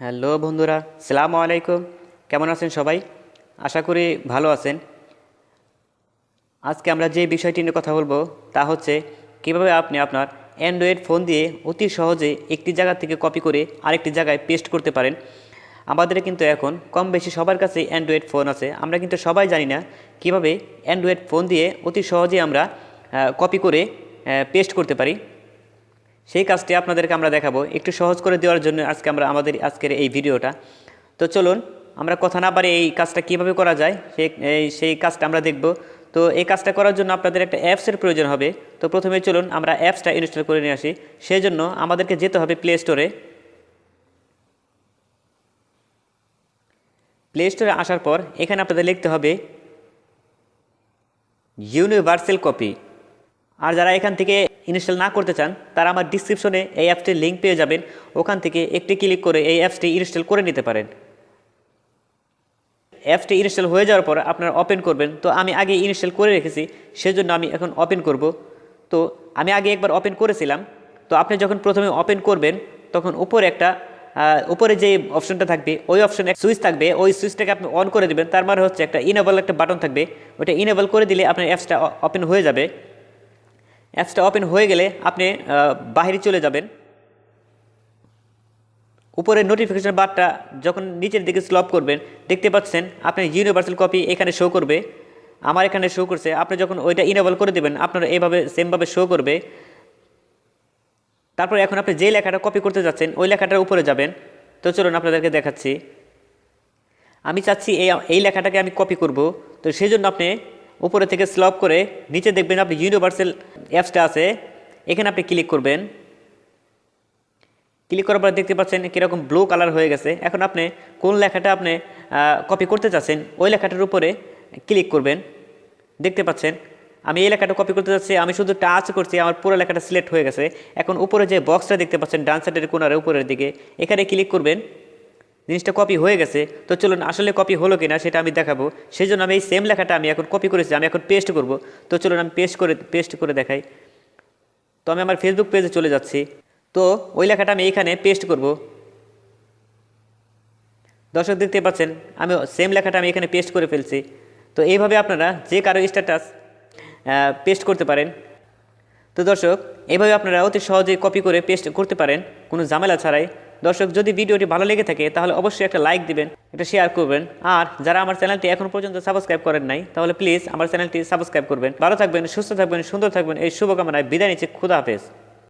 Hello বন্ধুরা, সালামু আলাইকুম। কেমন আছেন সবাই? আশা করি ভালো আছেন। আজকে আমরা যে বিষয়টি নিয়ে কথা বলব তা হচ্ছে, কীভাবে আপনি আপনার অ্যান্ড্রয়েড ফোন দিয়ে অতি সহজে একটি জায়গা থেকে কপি করে আরেকটি জায়গায় পেস্ট করতে পারেন। আমাদের কিন্তু এখন কম বেশি সবার কাছে অ্যান্ড্রয়েড ফোন আছে। আমরা কিন্তু সবাই জানি না কীভাবে অ্যান্ড্রয়েড ফোন দিয়ে অতি সহজে আমরা কপি করে পেস্ট করতে পারি। সেই কাজটি আপনাদেরকে আমরা দেখাবো। একটু সহজ করে দেওয়ার জন্য আজকে আমরা আমাদের আজকের এই ভিডিওটা। তো চলুন, আমরা কথা না পারি এই কাজটা কীভাবে করা যায় সেই সেই কাজটা আমরা দেখব। তো এই কাজটা করার জন্য আপনাদের একটা অ্যাপসের প্রয়োজন হবে। তো প্রথমে চলুন, আমরা অ্যাপসটা ইনস্টল করে নিয়ে আসি। সেই জন্য আমাদেরকে যেতে হবে প্লে স্টোরে প্লে স্টোরে আসার পর এখানে আপনাদের লিখতে হবে ইউনিভার্সাল কপি আর যারা এখান থেকে ইনস্টল না করতে চান, তারা আমার ডিসক্রিপশনে এই অ্যাপটির লিঙ্ক পেয়ে যাবেন। ওখান থেকে একটি ক্লিক করে এই অ্যাপসটি ইনস্টল করে নিতে পারেন। অ্যাপসটি ইনস্টল হয়ে যাওয়ার পর আপনারা ওপেন করবেন। তো আমি আগে ইনস্টল করে রেখেছি, সেজন্য আমি এখন ওপেন করব। তো আমি আগে একবার ওপেন করেছিলাম। তো আপনি যখন প্রথমে ওপেন করবেন, তখন উপরে একটা উপরে যে অপশনটা থাকবে, ওই অপশনে সুইচ থাকবে। ওই সুইচটাকে আপনি অন করে দেবেন। তার মানে হচ্ছে একটা ইনেবল একটা বাটন থাকবে। ওটা ইনেবল করে দিলে আপনার অ্যাপসটা ওপেন হয়ে যাবে। অ্যাপসটা ওপেন হয়ে গেলে আপনি বাহিরে চলে যাবেন। উপরে নোটিফিকেশন বারটা যখন নিচের দিকে স্লপ করবেন, দেখতে পাচ্ছেন আপনি ইউনিভার্সাল কপি এখানে শো করবে। আমার এখানে শো করছে, আপনি যখন ওইটা ইনেবল করে দেবেন, আপনার এইভাবে সেমভাবে শো করবে। তারপর এখন আপনি যে লেখাটা কপি করতে যাচ্ছেন, ওই লেখাটার উপরে যাবেন। তো চলুন আপনাদেরকে দেখাচ্ছি। আমি চাচ্ছি এই এই লেখাটাকে আমি কপি করব। তো সেই জন্য আপনি উপরে থেকে স্লপ করে নিচে দেখবেন আপনি ইউনিভার্সাল অ্যাপসটা আছে। এখানে আপনি ক্লিক করবেন। ক্লিক করার পর দেখতে পাচ্ছেন কীরকম ব্লু কালার হয়ে গেছে। এখন আপনি কোন লেখাটা আপনি কপি করতে চাচ্ছেন, ওই লেখাটার উপরে ক্লিক করবেন। দেখতে পাচ্ছেন, আমি এই লেখাটা কপি করতে যাচ্ছি, আমি শুধু টাচ করছি, আমার পুরো লেখাটা সিলেক্ট হয়ে গেছে। এখন উপরে যে বক্সটা দেখতে পাচ্ছেন, ডান সাইডের কোনারে উপরের দিকে, এখানে ক্লিক করবেন। জিনিসটা কপি হয়ে গেছে, তো চলুন আসলে কপি হলো কিনা সেটা আমি দেখাবো। সেই জন্য আমি এই সেম লেখাটা আমি এখন কপি করেছি, আমি এখন পেস্ট করব। তো চলুন আমি পেস্ট করে পেস্ট করে দেখাই। তো আমি আমার ফেসবুক পেজে চলে যাচ্ছি। তো ওই লেখাটা আমি এইখানে পেস্ট করব। দর্শক দেখতে পাচ্ছেন, আমি সেম লেখাটা আমি এখানে পেস্ট করে ফেলছি। তো এইভাবে আপনারা যে কারও স্ট্যাটাস পেস্ট করতে পারেন। তো দর্শক এইভাবে আপনারা অতি সহজেই কপি করে পেস্ট করতে পারেন, কোনো ঝামেলা ছাড়াই। দর্শক, যদি ভিডিওটি ভালো লেগে থাকে, তাহলে অবশ্যই একটা লাইক দিবেন এটা শেয়ার করবেন। আর যারা আমার চ্যানেলটি এখন পর্যন্ত সাবস্ক্রাইব করেন নাই, তাহলে প্লিজ আমার চ্যানেলটি সাবস্ক্রাইব করবেন। ভালো থাকবেন, সুস্থ থাকবেন, সুন্দর থাকবেন। এই শুভকামনায় বিদায় নিচ্ছে। খুদা হাফেজ।